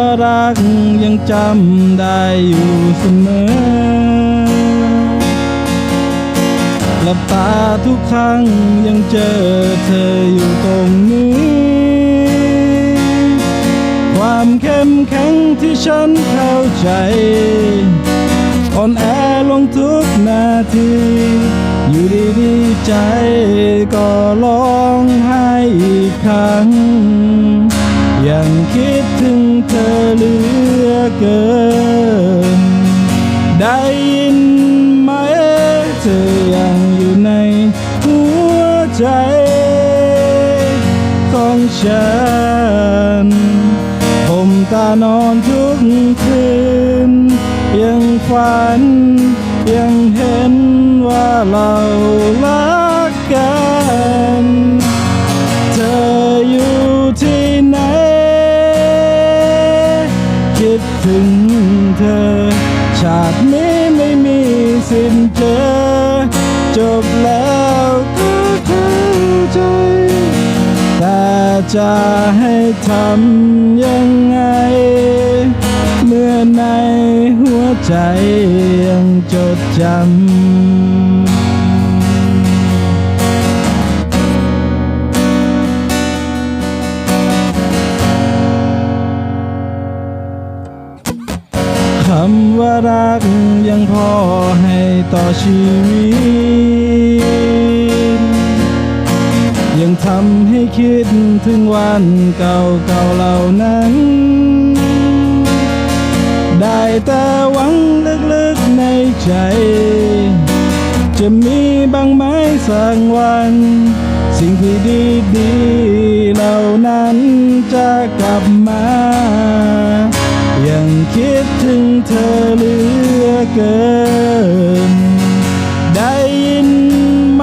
ว่ารักยังจำได้อยู่เสมอหลับตาทุกครั้งยังเจอเธออยู่ตรงนี้ ความเข้มแข็งที่ฉันเข้าใจอ่อนแอลงทุกนาที อยู่ดีๆใจก็ร้องไห้อีกครั้ง ยังคิดถึงเธอเหลือเกิน ได้ยินไหมเธอยังอยู่ในหัวใจของฉัน ผมตานอนทุกคืน ยังฝันยังเห็นว่าเรารัก ถึงเธอ ชาตินี้ไม่มีสิ้นเจอ จบแล้วก็เข้าใจ แต่จะให้ทำยังไง เมื่อในหัวใจยังจดจำำว่ารักยังพอให้ต่อชีวิต ยังทำให้คิดถึงวันเก่าๆเหล่านั้น ได้แต่หวังลึกๆในใจ จะมีบางไหมสักวัน สิ่งที่ดีๆเหล่านั้นจะกลับมา เกิน ได้ยินไหม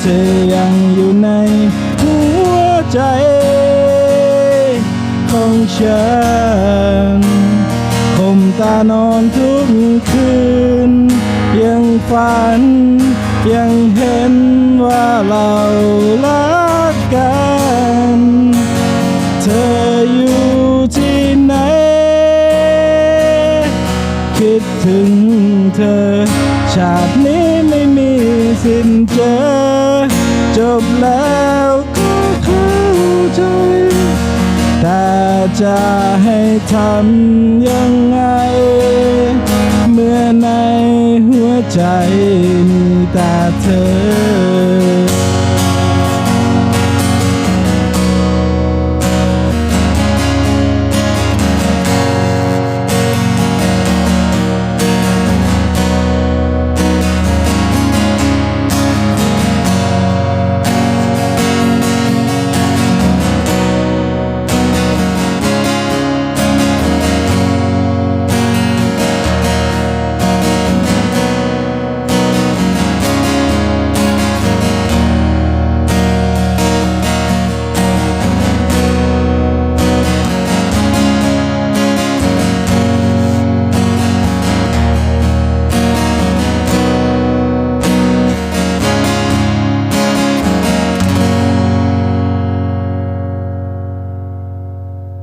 เธอยังอยู่ในหัวใจของฉันผมตานอนทุกคืน ยังฝันยังเห็นว่าเรารักาตินี้ไม่มีสิ้นเจอ จบแล้วก็เข้าใจ แต่จะให้ทำยังไง เมื่อในหัวใจมีแต่เธอ